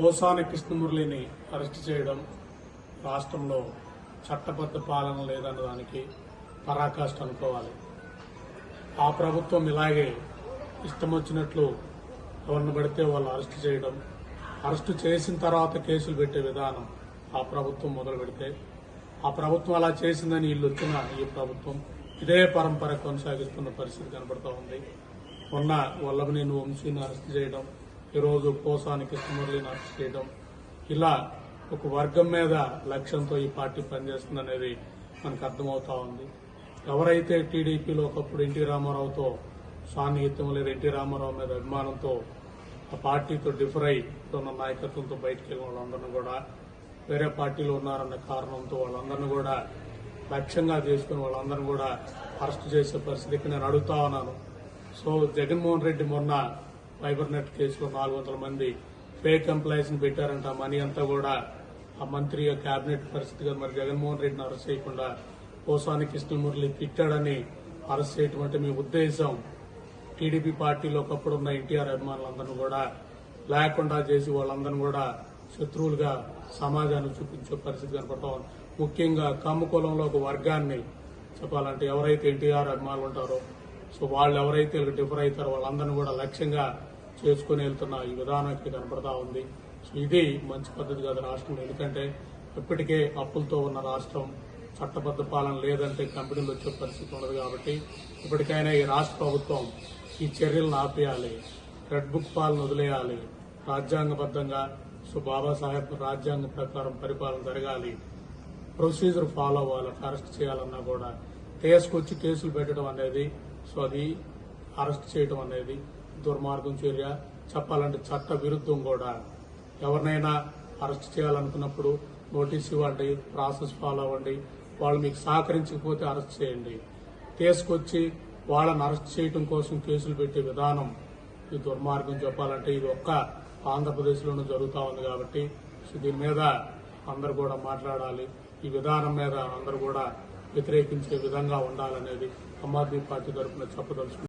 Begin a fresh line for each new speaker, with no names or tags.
Posani కృష్ణమురళిని arrest చేయడం రాష్ట్రంలో చట్టబద్ధ పాలన లేదన్న దానికి పరాకాష్ట అనుకోవాలి. ఆ ప్రభుత్వం ఇలాగే ఇష్టం వచ్చినట్లు ఎవరిని పడితే వాళ్ళు అరెస్ట్ చేయడం అరెస్టు చేసిన తర్వాత కేసులు పెట్టే విధానం ఆ ప్రభుత్వం మొదలు పెడితే ఆ ప్రభుత్వం అలా చేసిందని వీళ్ళు వచ్చిన ఈ ప్రభుత్వం ఇదే పరంపర కొనసాగిస్తున్న పరిస్థితి కనబడుతూ ఉంది. మొన్న వల్లభనేని వంశీని అరెస్ట్ చేయడం ఈరోజు కోసానికి కృష్ణమురళిని అరెస్ట్ చేయడం ఇలా ఒక వర్గం మీద లక్ష్యంతో ఈ పార్టీ పనిచేస్తుంది అనేది మనకు అర్థమవుతా ఉంది. ఎవరైతే టీడీపీలో ఒకప్పుడు ఎన్టీ రామారావుతో సాన్నిహిత్యం లేదు ఎన్టీ రామారావు మీద అభిమానంతో ఆ పార్టీతో డిఫర్ అయి ఉన్న నాయకత్వంతో బయటికి వెళ్ళిన వాళ్ళందరినీ కూడా వేరే పార్టీలో ఉన్నారన్న కారణంతో వాళ్ళందరినీ కూడా లక్ష్యంగా చేసుకుని వాళ్ళందరినీ కూడా అరెస్ట్ చేసే పరిస్థితికి నేను అడుగుతా ఉన్నాను. సో జగన్మోహన్ రెడ్డి మొన్న ఫైబర్ నెట్ కేసులో నాలుగు వందల మంది ఫేక్ ఎంప్లాయీస్ని పెట్టారంట. ఆ మనీ అంతా కూడా ఆ మంత్రి కేబినెట్ పరిస్థితిగా మరి జగన్మోహన్ రెడ్డిని అరెస్ట్ చేయకుండా పోసాని కృష్ణమురళి తిట్టాడని అరెస్ట్ చేయటం అంటే మీ ఉద్దేశం. టీడీపీ పార్టీలో ఒకప్పుడు ఉన్న ఎన్టీఆర్ అభిమానులందరినీ కూడా లేకుండా చేసి వాళ్ళందరినీ కూడా శత్రువులుగా సమాజాన్ని చూపించే పరిస్థితి కనపడతా ముఖ్యంగా కమ్ముకులంలో ఒక వర్గాన్ని చెప్పాలంటే ఎవరైతే ఎన్టీఆర్ అభిమానులు ఉంటారో సో వాళ్ళు ఎవరైతే డిఫర్ అవుతారో వాళ్ళందరినీ కూడా లక్ష్యంగా చేసుకుని వెళ్తున్న ఈ విధానానికి కనపడతా ఉంది. సో ఇది మంచి పద్ధతి కాదు రాష్ట్రంలో. ఎందుకంటే ఇప్పటికే అప్పులతో ఉన్న రాష్ట్రం చట్టబద్ధ పాలన లేదంటే కంపెనీలు వచ్చే పరిస్థితి ఉండదు కాబట్టి ఇప్పటికైనా ఈ రాష్ట్ర ప్రభుత్వం ఈ చర్యలను ఆపేయాలి. రెడ్ బుక్ పాలన వదిలేయాలి. రాజ్యాంగబద్ధంగా సో బాబాసాహెబ్ రాజ్యాంగం ప్రకారం పరిపాలన జరగాలి. ప్రొసీజర్ ఫాలో అవ్వాలి అరెస్ట్ చేయాలన్నా కూడా. తీసుకొచ్చి కేసులు పెట్టడం అనేది సో అది అరెస్ట్ చేయడం అనేది దుర్మార్గం చర్య. చెప్పాలంటే చట్ట విరుద్ధం కూడా. ఎవరినైనా అరెస్ట్ చేయాలనుకున్నప్పుడు నోటీస్ ఇవ్వండి ప్రాసెస్ ఫాలో అవ్వండి వాళ్ళు మీకు సహకరించకపోతే అరెస్ట్ చేయండి. తీసుకొచ్చి వాళ్ళని అరెస్ట్ చేయడం కోసం కేసులు పెట్టే విధానం ఈ దుర్మార్గం చెప్పాలంటే ఇది ఒక్క ఆంధ్రప్రదేశ్లోనూ జరుగుతూ ఉంది కాబట్టి సో దీని మీద అందరు కూడా మాట్లాడాలి. ఈ విధానం మీద అందరూ కూడా వ్యతిరేకించే విధంగా ఉండాలనేది ఆమ్ ఆద్మీ పార్టీ తరఫున చెప్పదలుచుకుంటున్నాను